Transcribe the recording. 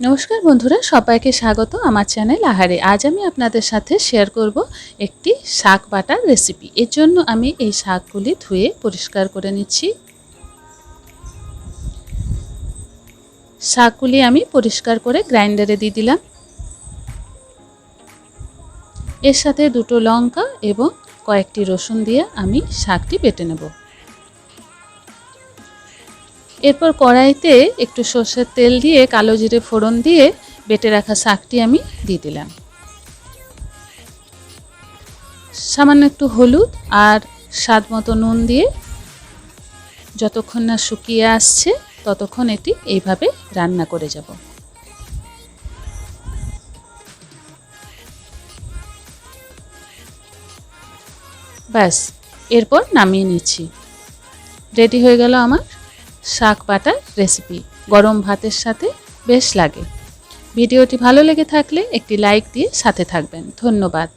নমস্কার বন্ধুরা, সবাইকে স্বাগত আমার চ্যানেল আহারে। আজ আমি আপনাদের সাথে শেয়ার করব একটি শাক বাটার রেসিপি এর জন্য আমি এই শাকগুলি ধুয়ে পরিষ্কার করে নিচ্ছি। শাকগুলি আমি পরিষ্কার করে গ্রাইন্ডারে দিয়ে দিলাম। এর সাথে দুটো লঙ্কা এবং কয়েকটি রসুন দিয়ে আমি শাকটি বেটে নেব। এরপর কড়াইতে একটু সর্ষের তেল দিয়ে কালো জিরে ফোড়ন দিয়ে বেটে রাখা শাকটি আমি দিয়ে দিলাম। সামান্য একটু হলুদ আর স্বাদ মতো নুন দিয়ে যতক্ষণ না শুকিয়ে আসছে ততক্ষণ এটি এইভাবে রান্না করে যাব। ব্যাস, এরপর নামিয়ে নিচ্ছি। রেডি হয়ে গেল আমার শাক বাটার রেসিপি। গরম ভাতের সাথে বেশ লাগে। ভিডিওটি ভালো লেগে থাকলে একটি লাইক দিয়ে সাথে থাকবেন। ধন্যবাদ।